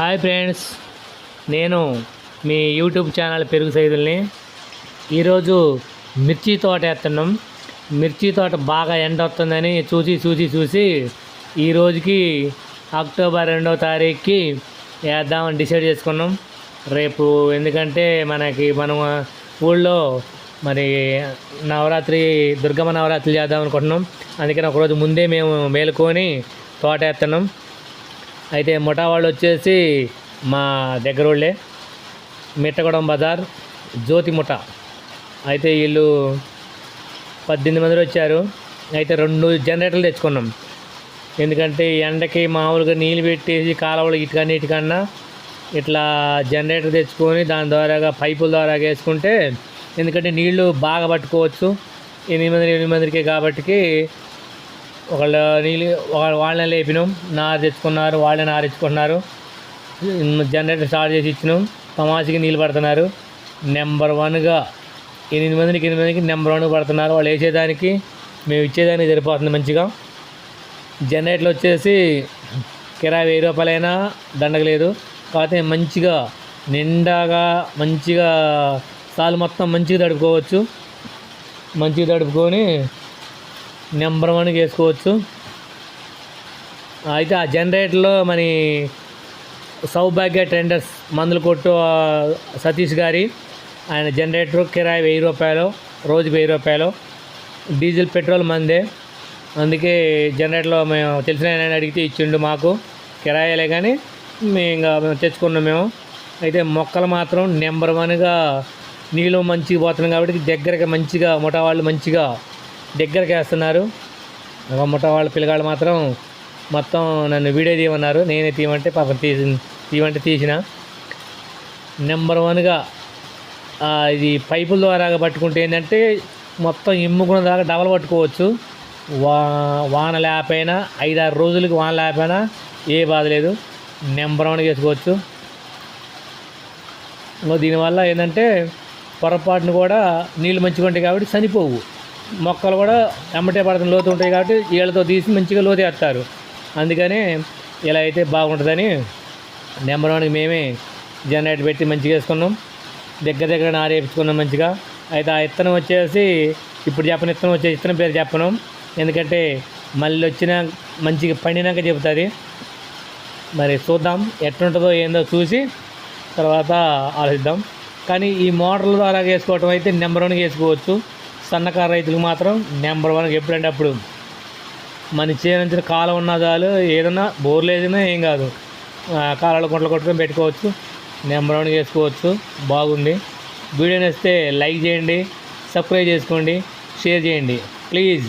Hi friends. నేను మీ YouTube channel పెరుగు సైదుల్ని. ఈరోజు మిర్చి తోట వేస్తున్నాం మిర్చి తోట బాగా ఎండ వస్తుందని చూసి చూసి చూసి ఈ రోజుకి అక్టోబర్ రెండవ తారీఖుకి వేద్దామని డిసైడ్ చేసుకున్నాం. రేపు ఎందుకంటే మనకి మనం ఊళ్ళో మరి నవరాత్రి దుర్గమ్మ నవరాత్రి చేద్దాం అనుకుంటున్నాం. అందుకని ఒకరోజు ముందే మేము మేలుకొని తోట వేస్తున్నాం అయితే ముఠా వాళ్ళు వచ్చేసి మా దగ్గర వాళ్ళే. మిట్టగూడెం బజార్ జ్యోతి ముఠ. అయితే వీళ్ళు పద్దెనిమిది మంది వచ్చారు. అయితే రెండు జనరేటర్లు తెచ్చుకున్నాం. ఎందుకంటే ఎండకి మామూలుగా నీళ్ళు పెట్టేసి కాలువలు ఇటుకన్నా ఇట్లా జనరేటర్ తెచ్చుకొని దాని ద్వారాగా పైపుల ద్వారా వేసుకుంటే ఎందుకంటే నీళ్ళు బాగా పట్టుకోవచ్చు. ఎనిమిది మంది ఎనిమిది మందికి కాబట్టికి ఒకళ్ళ నీళ్ళు ఒక- వాళ్ళని లేపినాం నారు తెచ్చుకున్నారు వాళ్ళే నారు జనరేటర్ స్టార్ట్ చేసి ఇచ్చినాం తమాషకి నీళ్ళు పడుతున్నారు. నెంబర్ వన్గా ఎనిమిది మందికి ఎనిమిది మందికి నెంబర్ వన్ పడుతున్నారు. వాళ్ళు వేసేదానికి మేము ఇచ్చేదానికి సరిపోతుంది మంచిగా. జనరేటర్లు వచ్చేసి కిరాయి వెయ్యి రూపాయలైనా దండగలేదు కాకపోతే మంచిగా నిండాగా మంచిగా సాలు మొత్తం మంచిగా తడుపుకోవచ్చు. మంచిగా తడుపుకొని నెంబర్ వన్కి వేసుకోవచ్చు అయితే ఆ జనరేటర్లో మన సౌభాగ్య టెండర్స్ మందులు కొట్టు సతీష్ గారి ఆయన జనరేటర్ కిరాయి వెయ్యి రూపాయలు రోజుకి వెయ్యి రూపాయలు. డీజిల్ పెట్రోల్ మందే. అందుకే జనరేటర్లో మేము తెలిసిన ఆయన అడిగితే ఇచ్చిండు మాకు. కిరాయలే కానీ మేము ఇంకా మేము తెచ్చుకున్నాం మేము. అయితే మొక్కలు మాత్రం నెంబర్ వన్గా నీళ్ళు మంచిగా పోతున్నాం కాబట్టి దగ్గరగా మంచిగా ముఠా వాళ్ళు మంచిగా దగ్గరికి వేస్తున్నారు. ఒక ముఠా వాళ్ళ పిల్లగాళ్ళు మాత్రం మొత్తం నన్ను వీడియో తీయమన్నారు. నేనే తీయమంటే పాపం తీసి తీయమంటే తీసిన. నెంబర్ వన్గా ఇది పైపుల ద్వారా పట్టుకుంటే ఏంటంటే మొత్తం ఇమ్ముకున్న దాకా డబల్ పట్టుకోవచ్చు. వా వాన లేకపోయినా ఐదారు రోజులకి వాన లేకపోయినా ఏ బాధ లేదు. నెంబర్ వన్గా వేసుకోవచ్చు. దీనివల్ల ఏంటంటే పొరపాటును కూడా నీళ్ళు మంచిగా ఉంటాయి కాబట్టి చనిపోవు. మొక్కలు కూడా ఎమ్మటే పడుతున్న లోతు ఉంటాయి కాబట్టి వీళ్ళతో తీసి మంచిగా లోతు వేస్తారు. అందుకని ఇలా అయితే బాగుంటుందని నెంబర్ వన్కి మేమే జనరేటర్ పెట్టి మంచిగా వేసుకున్నాం. దగ్గర దగ్గర నారేపించుకున్నాం మంచిగా. అయితే ఆ ఇత్తనం వచ్చేసి ఇప్పుడు చెప్పని ఇత్తనం వచ్చే ఇత్తనం పేరు చెప్పను. ఎందుకంటే మళ్ళీ వచ్చిన మంచిగా పండినాక చెబుతుంది. మరి చూద్దాం ఎట్లుంటుందో ఏందో చూసి తర్వాత ఆలోచిద్దాం. కానీ ఈ మోటార్ల ద్వారా వేసుకోవటం అయితే నెంబర్ వన్గా వేసుకోవచ్చు. సన్నకారు రైతులకు మాత్రం నెంబర్ వన్ ఎప్పుడంటే అప్పుడు. మన చేయించిన కాలం ఉన్న చాలు ఏదన్నా బోర్లు వేసినా ఏం కాదు. కాలాలు గుంటలు కొట్టుకొని పెట్టుకోవచ్చు నెంబర్ వన్ వేసుకోవచ్చు బాగుంది. వీడియో నచ్చితే లైక్ చేయండి సబ్స్క్రైబ్ చేసుకోండి షేర్ చేయండి. ప్లీజ్.